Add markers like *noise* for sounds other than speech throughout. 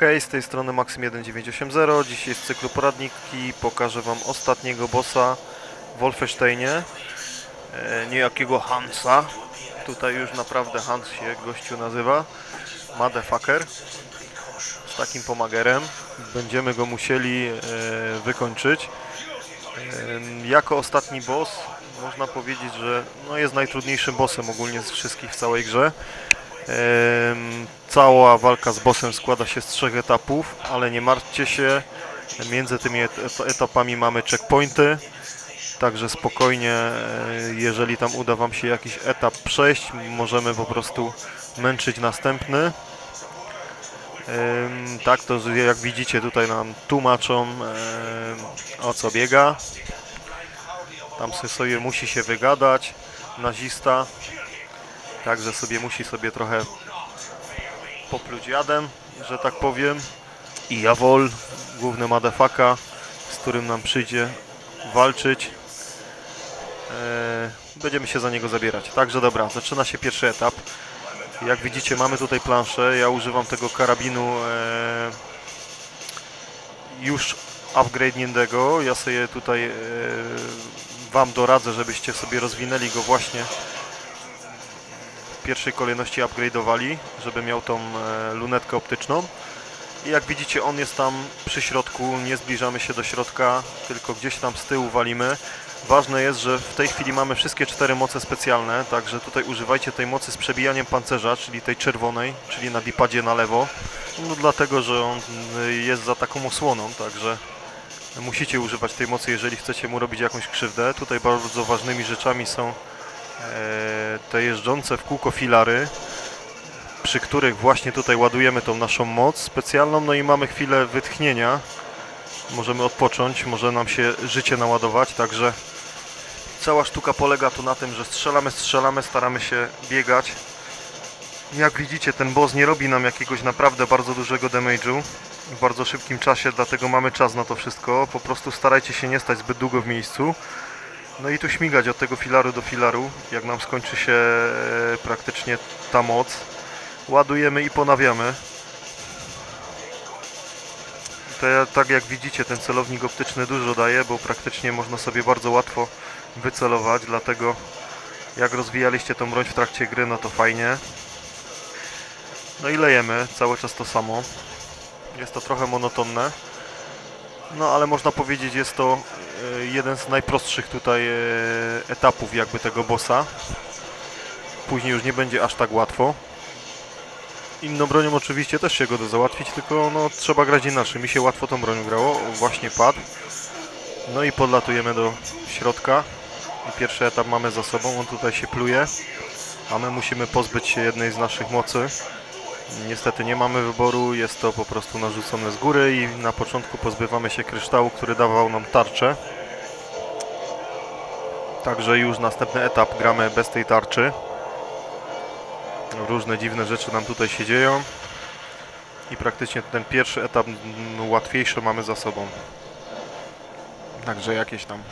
Hej, z tej strony Maxim1980. Dzisiaj z cyklu poradniki pokażę Wam ostatniego bossa w Wolfensteinie. E, niejakiego Hansa. Tutaj już naprawdę Hans się gościu nazywa. Motherfucker. Z takim pomagerem. Będziemy go musieli e, wykończyć. E, jako ostatni boss można powiedzieć, że no, jest najtrudniejszym bossem ogólnie z wszystkich w całej grze. Cała walka z bossem składa się z trzech etapów, ale nie martwcie się, między tymi et- etapami mamy checkpointy, także spokojnie, e, jeżeli tam uda Wam się jakiś etap przejść, możemy po prostu męczyć następny. Tak, to jak widzicie tutaj nam tłumaczą em, o co biega. Tam sobie musi się wygadać, nazista. Także sobie musi sobie trochę popluć jadem, że tak powiem. I Jawol, główny madefaka, z którym nam przyjdzie walczyć. Eee, będziemy się za niego zabierać. Także dobra, zaczyna się pierwszy etap. Jak widzicie mamy tutaj planszę. Ja używam tego karabinu eee, już upgrade'niętego. Ja sobie tutaj eee, Wam doradzę, żebyście sobie rozwinęli go właśnie w pierwszej kolejności upgrade'owali, żeby miał tą e, lunetkę optyczną. I jak widzicie, on jest tam przy środku, nie zbliżamy się do środka, tylko gdzieś tam z tyłu walimy. Ważne jest, że w tej chwili mamy wszystkie cztery moce specjalne, także tutaj używajcie tej mocy z przebijaniem pancerza, czyli tej czerwonej, czyli na dipadzie na lewo. No dlatego, że on y, jest za taką osłoną, także musicie używać tej mocy, jeżeli chcecie mu robić jakąś krzywdę. Tutaj bardzo ważnymi rzeczami są e, te jeżdżące w kółko filary, przy których właśnie tutaj ładujemy tą naszą moc specjalną, no i mamy chwilę wytchnienia. Możemy odpocząć, może nam się życie naładować, także cała sztuka polega tu na tym, że strzelamy, strzelamy, staramy się biegać. Jak widzicie, ten boss nie robi nam jakiegoś naprawdę bardzo dużego damage'u w bardzo szybkim czasie, dlatego mamy czas na to wszystko. Po prostu starajcie się nie stać zbyt długo w miejscu. No i tu śmigać od tego filaru do filaru, jak nam skończy się e, praktycznie ta moc. Ładujemy i ponawiamy. Tak jak widzicie, ten celownik optyczny dużo daje, bo praktycznie można sobie bardzo łatwo wycelować, dlatego jak rozwijaliście tą broń w trakcie gry, no to fajnie. No i lejemy, cały czas to samo. Jest to trochę monotonne. No ale można powiedzieć, jest to e, jeden z najprostszych tutaj e, etapów jakby tego bossa. Później już nie będzie aż tak łatwo. Inną bronią oczywiście też się go da załatwić, tylko no, trzeba grać inaczej. Mi się łatwo tą bronią grało, właśnie padł. No i podlatujemy do środka. I pierwszy etap mamy za sobą, on tutaj się pluje. A my musimy pozbyć się jednej z naszych mocy. Niestety nie mamy wyboru, jest to po prostu narzucone z góry i na początku pozbywamy się kryształu, który dawał nam tarczę. Także już następny etap gramy bez tej tarczy. Różne dziwne rzeczy nam tutaj się dzieją. I praktycznie ten pierwszy etap mm, łatwiejszy mamy za sobą. Także jakieś tam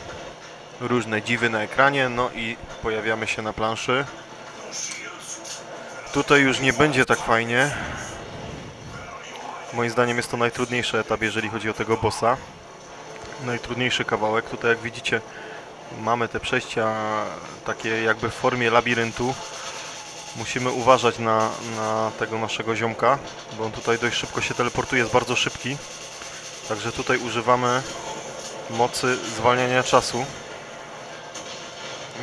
różne dziwy na ekranie, no i pojawiamy się na planszy. Tutaj już nie będzie tak fajnie. Moim zdaniem jest to najtrudniejszy etap, jeżeli chodzi o tego bossa. Najtrudniejszy kawałek. Tutaj jak widzicie mamy te przejścia takie jakby w formie labiryntu. Musimy uważać na, na tego naszego ziomka, bo on tutaj dość szybko się teleportuje, jest bardzo szybki. Także tutaj używamy mocy zwalniania czasu.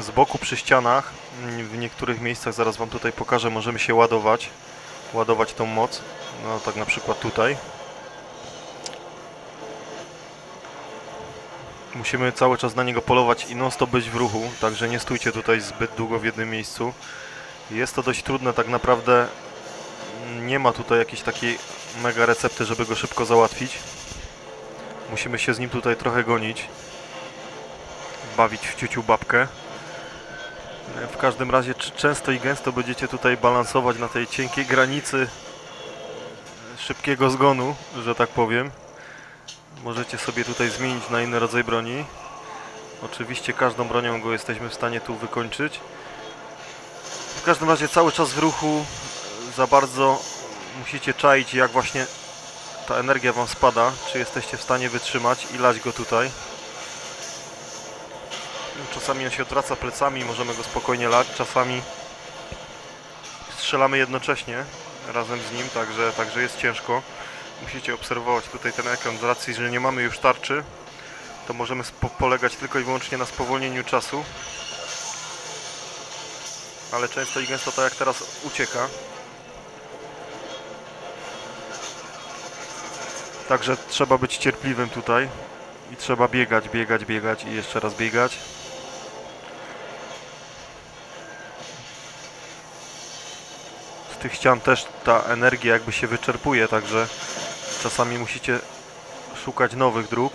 Z boku przy ścianach, mm, w niektórych miejscach, zaraz Wam tutaj pokażę, możemy się ładować. Ładować tą moc. No tak na przykład tutaj. Musimy cały czas na niego polować i non stop być w ruchu, także nie stójcie tutaj zbyt długo w jednym miejscu. Jest to dość trudne, tak naprawdę nie ma tutaj jakiejś takiej mega recepty, żeby go szybko załatwić. Musimy się z nim tutaj trochę gonić. Bawić w ciuciu babkę. W każdym razie często i gęsto będziecie tutaj balansować na tej cienkiej granicy szybkiego zgonu, że tak powiem. Możecie sobie tutaj zmienić na inny rodzaj broni. Oczywiście każdą bronią go jesteśmy w stanie tu wykończyć. W każdym razie cały czas w ruchu, za bardzo musicie czaić jak właśnie ta energia wam spada, czy jesteście w stanie wytrzymać i lać go tutaj. Czasami on się odwraca plecami, możemy go spokojnie lać, czasami strzelamy jednocześnie razem z nim, także, także jest ciężko. Musicie obserwować tutaj ten ekran, z racji, że nie mamy już tarczy, to możemy polegać tylko i wyłącznie na spowolnieniu czasu. Ale często i gęsto tak jak teraz ucieka. Także trzeba być cierpliwym tutaj i trzeba biegać, biegać, biegać i jeszcze raz biegać. Tych ścian też ta energia jakby się wyczerpuje, także czasami musicie szukać nowych dróg.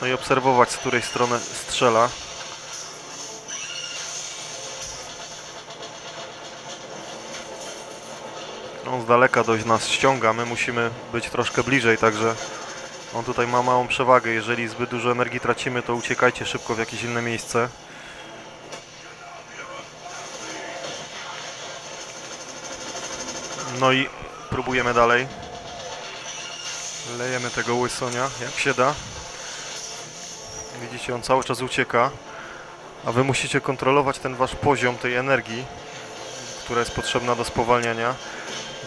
No i obserwować z której strony strzela. On z daleka dość nas ściąga, my musimy być troszkę bliżej, także on tutaj ma małą przewagę. Jeżeli zbyt dużo energii tracimy, to uciekajcie szybko w jakieś inne miejsce. No i próbujemy dalej. Lejemy tego łysonia, jak się da. Widzicie, on cały czas ucieka. A wy musicie kontrolować ten wasz poziom tej energii, która jest potrzebna do spowalniania.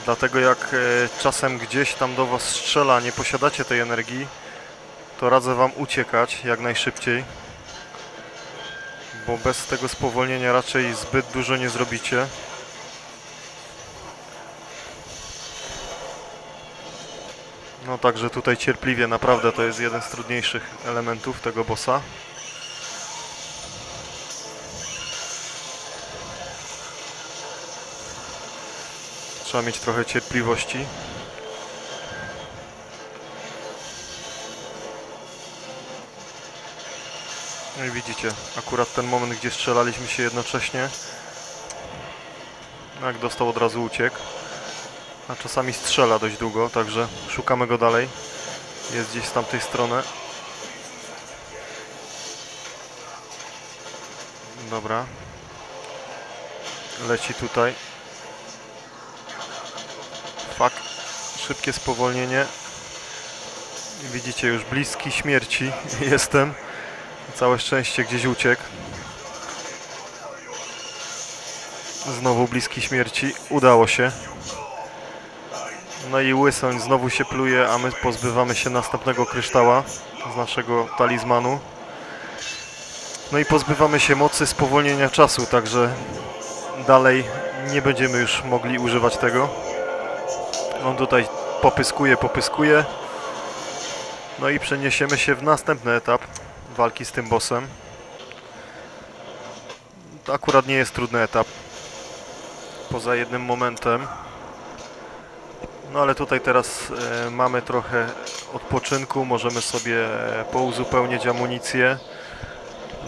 Dlatego jak e, czasem gdzieś tam do was strzela, nie posiadacie tej energii, to radzę wam uciekać jak najszybciej. Bo bez tego spowolnienia raczej zbyt dużo nie zrobicie. No także tutaj cierpliwie, naprawdę to jest jeden z trudniejszych elementów tego bossa. Trzeba mieć trochę cierpliwości. No i widzicie, akurat ten moment, gdzie strzelaliśmy się jednocześnie, no jak dostał od razu uciekł. A czasami strzela dość długo, także szukamy go dalej. Jest gdzieś z tamtej strony. Dobra. Leci tutaj. Fak. Szybkie spowolnienie. Widzicie, już bliski śmierci *laughs* jestem. Całe szczęście gdzieś uciekł. Znowu bliski śmierci. Udało się. No i łysoń znowu się pluje, a my pozbywamy się następnego kryształa z naszego talizmanu. No i pozbywamy się mocy spowolnienia czasu, także dalej nie będziemy już mogli używać tego. On tutaj popyskuje, popyskuje. No i przeniesiemy się w następny etap walki z tym bossem. To akurat nie jest trudny etap. Poza jednym momentem. No ale tutaj teraz e, mamy trochę odpoczynku, możemy sobie e, pouzupełnić amunicję.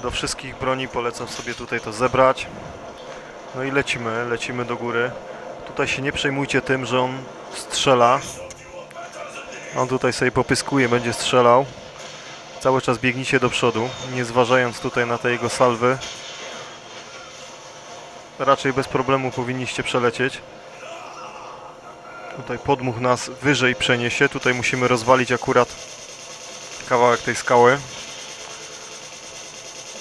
Do wszystkich broni polecam sobie tutaj to zebrać. No i lecimy, lecimy do góry. Tutaj się nie przejmujcie tym, że on strzela. On tutaj sobie popyskuje, będzie strzelał. Cały czas biegnijcie do przodu, nie zważając tutaj na te jego salwy. Raczej bez problemu powinniście przelecieć. Tutaj podmuch nas wyżej przeniesie. Tutaj musimy rozwalić akurat kawałek tej skały.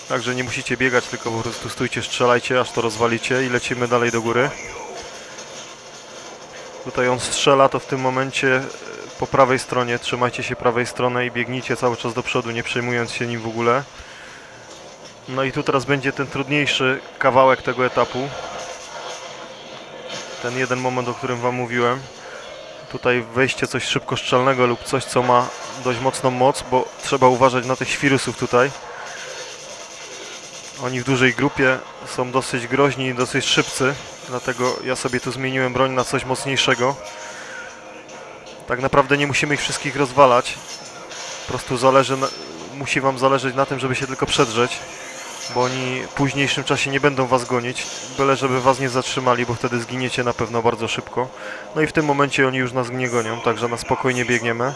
Także nie musicie biegać, tylko po prostu stójcie, strzelajcie, aż to rozwalicie i lecimy dalej do góry. Tutaj on strzela, to w tym momencie e, po prawej stronie, trzymajcie się prawej strony i biegnijcie cały czas do przodu, nie przejmując się nim w ogóle. No i tu teraz będzie ten trudniejszy kawałek tego etapu. Ten jeden moment, o którym Wam mówiłem. Tutaj wejście coś szybkoszczelnego lub coś, co ma dość mocną moc, bo trzeba uważać na tych świrusów tutaj. Oni w dużej grupie są dosyć groźni i dosyć szybcy, dlatego ja sobie tu zmieniłem broń na coś mocniejszego. Tak naprawdę nie musimy ich wszystkich rozwalać. Po prostu zależy musi Wam zależeć na tym, żeby się tylko przedrzeć, bo oni w późniejszym czasie nie będą Was gonić, byle żeby Was nie zatrzymali, bo wtedy zginiecie na pewno bardzo szybko. No i w tym momencie oni już nas nie gonią, także na spokojnie biegniemy.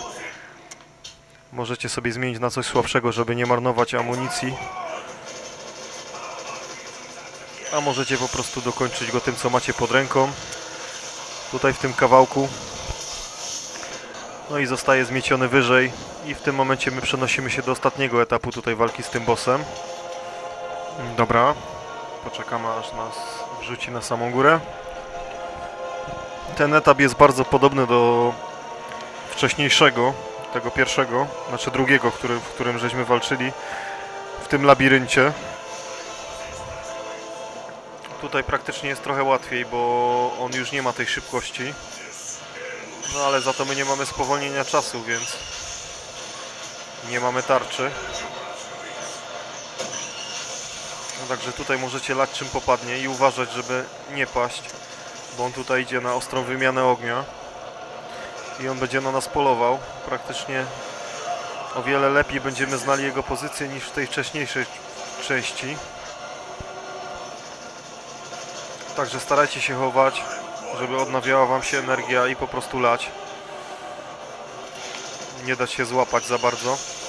Możecie sobie zmienić na coś słabszego, żeby nie marnować amunicji. a możecie po prostu dokończyć go tym, co macie pod ręką. Tutaj w tym kawałku. No i zostaje zmieciony wyżej i w tym momencie my przenosimy się do ostatniego etapu tutaj walki z tym bossem. Dobra, poczekamy aż nas wrzuci na samą górę. Ten etap jest bardzo podobny do wcześniejszego, tego pierwszego, znaczy drugiego, który, w którym żeśmy walczyli w tym labiryncie. Tutaj praktycznie jest trochę łatwiej, bo on już nie ma tej szybkości. No ale za to my nie mamy spowolnienia czasu, więc nie mamy tarczy. Także tutaj możecie lać czym popadnie i uważać, żeby nie paść, bo on tutaj idzie na ostrą wymianę ognia i on będzie na nas polował. Praktycznie o wiele lepiej będziemy znali jego pozycję niż w tej wcześniejszej części. Także starajcie się chować, żeby odnawiała wam się energia i po prostu lać. Nie dać się złapać za bardzo.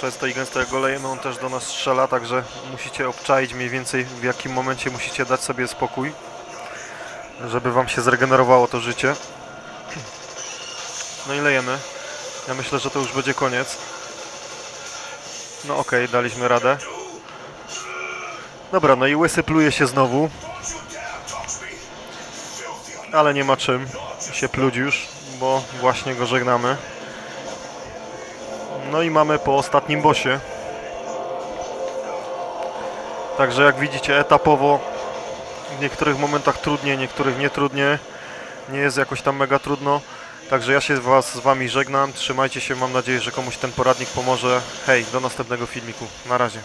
Często i gęsto jak go lejemy, on też do nas strzela, także musicie obczaić mniej więcej w jakim momencie musicie dać sobie spokój, żeby wam się zregenerowało to życie. No i lejemy. Ja myślę, że to już będzie koniec. No okej, daliśmy radę. Dobra, no i łysy pluje się znowu. Ale nie ma czym się pluć już, bo właśnie go żegnamy. No i mamy po ostatnim bosie. Także jak widzicie etapowo w niektórych momentach trudniej, niektórych nie trudniej. Nie jest jakoś tam mega trudno. Także ja się was, z wami żegnam. Trzymajcie się, mam nadzieję, że komuś ten poradnik pomoże. Hej, do następnego filmiku. Na razie.